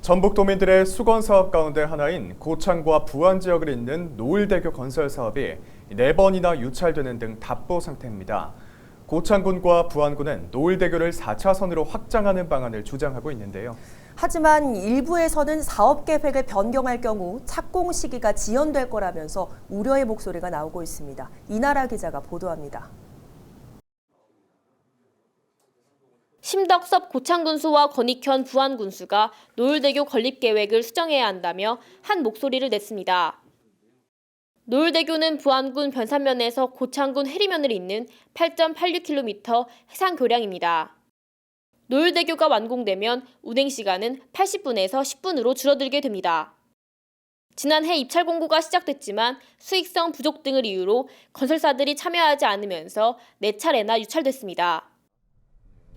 전북 도민들의 수건 사업 가운데 하나인 고창과 부안 지역을 잇는 노을대교 건설 사업이 네 번이나 유찰되는 등 답보 상태입니다. 고창군과 부안군은 노을대교를 4차선으로 확장하는 방안을 주장하고 있는데요. 하지만 일부에서는 사업 계획을 변경할 경우 착공 시기가 지연될 거라면서 우려의 목소리가 나오고 있습니다. 이나라 기자가 보도합니다. 심덕섭 고창군수와 권익현 부안군수가 노을대교 건립 계획을 수정해야 한다며 한 목소리를 냈습니다. 노을대교는 부안군 변산면에서 고창군 해리면을 잇는 8.86km 해상 교량입니다. 노을대교가 완공되면 운행 시간은 80분에서 10분으로 줄어들게 됩니다. 지난해 입찰 공고가 시작됐지만 수익성 부족 등을 이유로 건설사들이 참여하지 않으면서 4차례나 유찰됐습니다.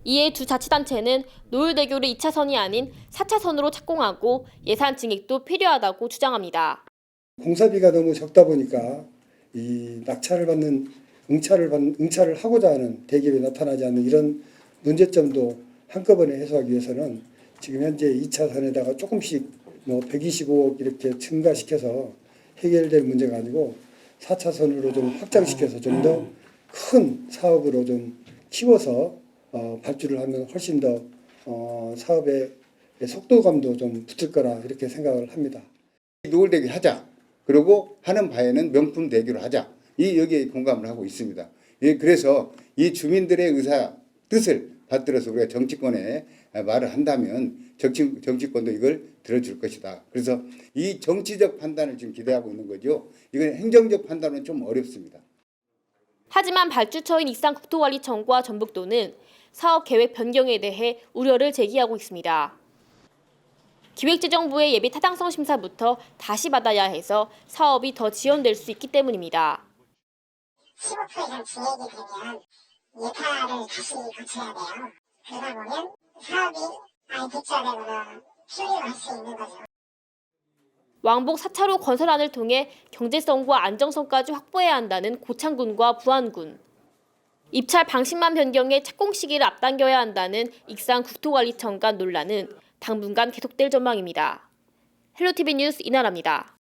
이에 두 자치단체는 노을대교를 2차선이 아닌 4차선으로 착공하고 예산 증액도 필요하다고 주장합니다. 공사비가 너무 적다 보니까 이 낙찰을 받는 응찰을 받는 응찰을 하고자 하는 대기업이 나타나지 않는 이런 문제점도 한꺼번에 해소하기 위해서는 지금 현재 2차선에다가 조금씩 뭐 125억 이렇게 증가시켜서 해결될 문제가 아니고 4차선으로 좀 확장시켜서 좀 더 큰 사업으로 좀 키워서 어, 발주를 하면 훨씬 더 어, 사업의 속도감도 좀 붙을 거라 이렇게 생각을 합니다. 노을대교 하자. 그리고 하는 바에는 명품 대교를 하자. 이 여기에 공감을 하고 있습니다. 예, 그래서 이 주민들의 의사 뜻을 받들어서 우리가 정치권에 말을 한다면 정치, 정치권도 이걸 들어줄 것이다. 그래서 이 정치적 판단을 지금 기대하고 있는 거죠. 이건 행정적 판단은 좀 어렵습니다. 하지만 발주처인 익산국토관리청과 전북도는 사업 계획 변경에 대해 우려를 제기하고 있습니다. 기획재정부의 예비 타당성 심사부터 다시 받아야 해서 사업이 더 지연될 수 있기 때문입니다. 15% 이상 진액이 되면 예타를 다시 거쳐야 돼요. 그러다 보면 사업이 아예 대체되거나 수리를 할수 있는 거죠. 왕복 4차로 건설안을 통해 경제성과 안정성까지 확보해야 한다는 고창군과 부안군. 입찰 방식만 변경해 착공 시기를 앞당겨야 한다는 익산 국토관리청 간 논란은 당분간 계속될 전망입니다. 헬로티비 뉴스 이나라입니다.